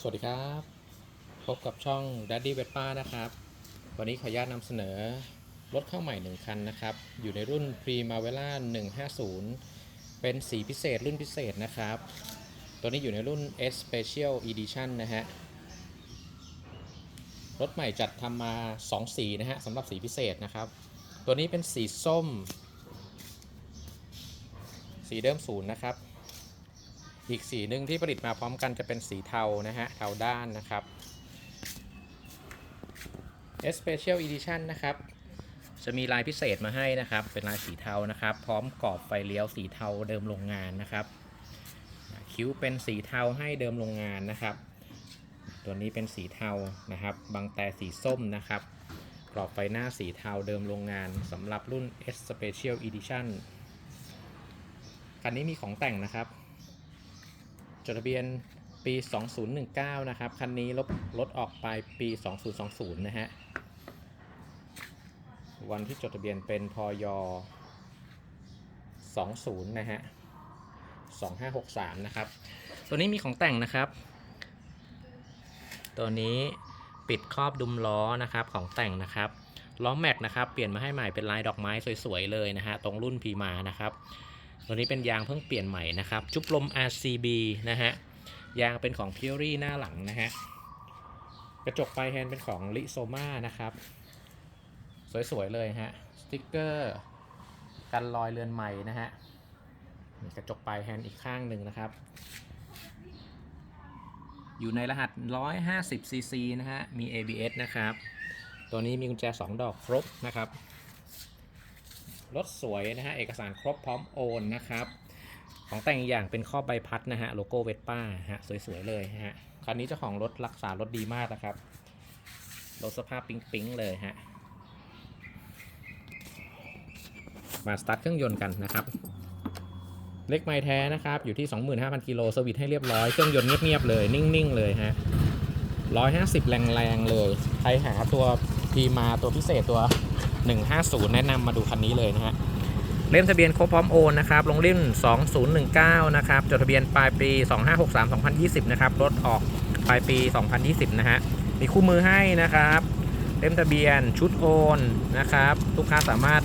สวัสดีครับ พบกับช่อง Daddy v e p a นะครับ วันนี้ขออนุญาตนำเสนอ รถเข้าใหม่ 1 คันนะครับ อยู่ในรุ่น Primavera 150 เป็นสีพิเศษรุ่นพิเศษนะครับ ตัวนี้อยู่ในรุ่น S Special Edition นะฮะ รถใหม่จัดทำมา 2 สีนะฮะสำหรับสีพิเศษนะครับ ตัวนี้เป็นสีส้ม สีเดิมศูนย์นะครับ อีกสีหนึ่งที่ผลิตมาพร้อมกันจะเป็นสีเทานะฮะ เทาด้านนะครับ Special Edition นะครับ จะมีลายพิเศษมาให้นะครับ เป็นลายสีเทานะครับ พร้อมกรอบไฟเลี้ยวสีเทาเดิมโรงงานนะครับ คิ้วเป็นสีเทาให้เดิมโรงงานนะครับ ตัวนี้เป็นสีเทานะครับ บางแต่สีส้มนะครับ กรอบไฟหน้าสีเทาเดิมโรงงานสำหรับรุ่น S Special Edition คันนี้มีของแต่งนะครับ จดทะเบียนปี 2019 นะครับ คันนี้ลบรถออกไปปี 2020 นะฮะ วันที่จดทะเบียนเป็นพย20 นะฮะ 2563 นะครับ ตัวนี้มีของแต่งนะครับ ตัวนี้ปิดครอบดุมล้อนะครับของแต่งนะครับล้อแม็กนะครับ เปลี่ยนมาให้ใหม่เป็นลายดอกไม้สวยๆเลยนะฮะ ตรงรุ่นพีมานะครับ ตัวนี้เป็นยางเพิ่งเปลี่ยนใหม่นะครับ จุบลม RCB นะฮะ ยางเป็นของ p u r i หน้าหลังนะฮะ กระจกปลายแฮนด์เป็นของ l i s o m a นะครับ สวย ๆ เลยฮะ สติ๊กเกอร์กันรอยเรือนใหม่นะฮะกระจกปลายแฮนด์อีกข้างหนึ่งนะครับ อยู่ในรหัส 150cc นะฮะ มี ABS นะครับ ตัวนี้มีกุญแจ 2 ดอกครบนะครับ รถสวยนะฮะ เอกสารครบพร้อมโอนนะครับ ของแต่งอย่างเป็นข้อใบพัดนะฮะ โลโก้เวสป้าฮะ สวยๆเลยฮะ คันนี้เจ้าของรถรักษารถดีมากนะครับ รถสภาพปิ๊งๆเลยฮะ มาสตาร์ทเครื่องยนต์กันนะครับ เล็กไม้แท้นะครับ อยู่ที่ 25,000กิโลสวิตให้เรียบร้อย เครื่องยนต์เงียบๆเลย นิ่งๆเลยฮะ150 แรงๆเลย ใครหาตัว พีมาตัวพิเศษตัว 150 แนะนำมาดูคันนี้เลยนะฮะเล่มทะเบียนครบพร้อมโอนนะครับลงเล่ม 2019 นะครับ จดทะเบียนปลายปี 2563-2020 นะครับ รถออกปลายปี 2020 นะฮะ มีคู่มือให้นะครับ เล่มทะเบียนชุดโอนนะครับ ลูกค้าสามารถ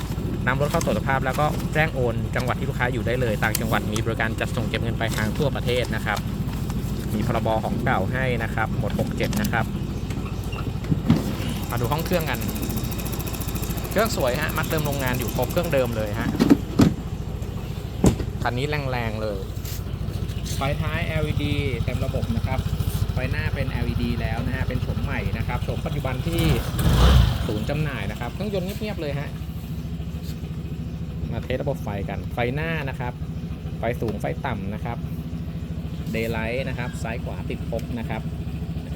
นำรถเข้าตรวจสภาพ แล้วก็แจ้งโอนจังหวัดที่ลูกค้าอยู่ได้เลย ต่างจังหวัดมีบริการจัดส่งเก็บเงินปลายทางทั่วประเทศนะครับ มีพรบของเก่าให้นะครับ หมด 67 นะครับ มาดูห้องเครื่องกัน เครื่องสวยฮะ มัดเดิมโรงงานอยู่ครบเครื่องเดิมเลยฮะ คันนี้แรงๆเลย ไฟท้าย LED เต็มระบบนะครับ ไฟหน้าเป็น LED แล้วนะฮะ เป็นโฉมใหม่นะครับโฉมปัจจุบันที่ศูนย์จำหน่ายนะครับ เครื่องยนต์เงียบๆเลยฮะ มาเทสระบบไฟกัน ไฟหน้านะครับ ไฟสูงไฟต่ำนะครับเดย์ไลท์นะครับ ซ้ายขวาติดครบนะครับ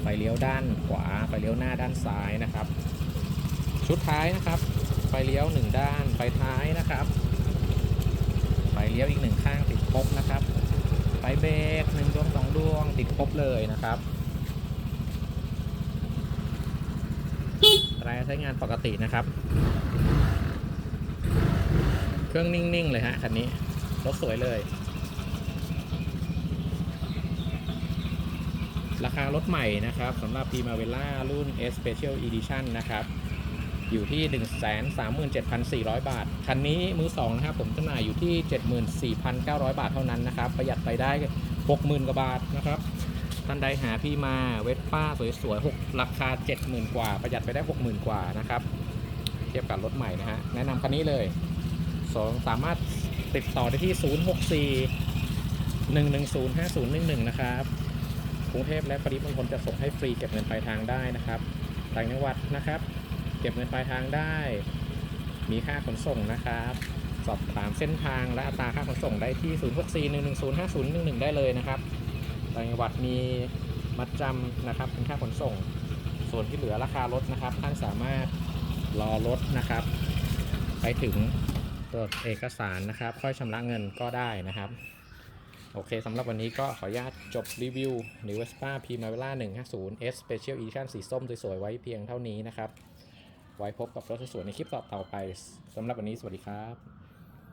ฟเลี้ยวด้านขวา ไฟเลี้ยวหน้าด้านซ้ายนะครับ ชุดท้ายนะครับ ไฟเลี้ยวหนึ่งด้าน ไฟท้ายนะครับ ไฟเลี้ยวอีกหนึ่งข้างติดครบนะครับ ไฟเบรกหนึ่งดวงสองดวงติดครบเลยนะครับรายใช้งานปกตินะครับ เครื่องนิ่ง ๆ เลยฮะคันนี้ รถสวยเลย ราคารถใหม่นะครับสำหรับ Primavera รุ่น S Special Edition นะครับ อยู่ที่ 137,400 บาท คันนี้มือสองนะครับ ผมจำหน่ายอยู่ที่ 74,900 บาทเท่านั้นนะครับ ประหยัดไปได้ 60,000 กว่าบาทนะครับท่านใดหาพี่มาเวสป้าสวยๆ6ราคา 70,000 กว่า ประหยัดไปได้ 60,000 กว่านะครับ เทียบกับรถใหม่นะฮะ แนะนำคันนี้เลยสองสามารถติดต่อได้ที่ 064 110 5011 นะครับ รุงเทพและปริมณฑลจะส่งให้ฟรีเก็บเงินปลายทางได้นะครับต่างจังหวัดนะครับ เก็บเงินปลายทางได้ มีค่าขนส่งนะครับ สอบถามเส้นทางและอัตราค่าขนส่งได้ที่ 0641105011 ได้เลยนะครับต่างจังหวัดมีมัดจำนะครับเป็นค่าขนส่ง ส่วนที่เหลือราคารถนะครับ ท่านสามารถรอรถนะครับ ไปถึงตรวจเอกสารนะครับ ค่อยชำระเงินก็ได้นะครับ โอเคสำหรับวันนี้ก็ขออนุญาตจบรีวิว New Vespa Primavera 150 S Special Edition สีส้มสวยๆไว้เพียงเท่านี้นะครับ ไว้พบกับรถสวยๆในคลิปต่อๆไปสำหรับวันนี้สวัสดีครับ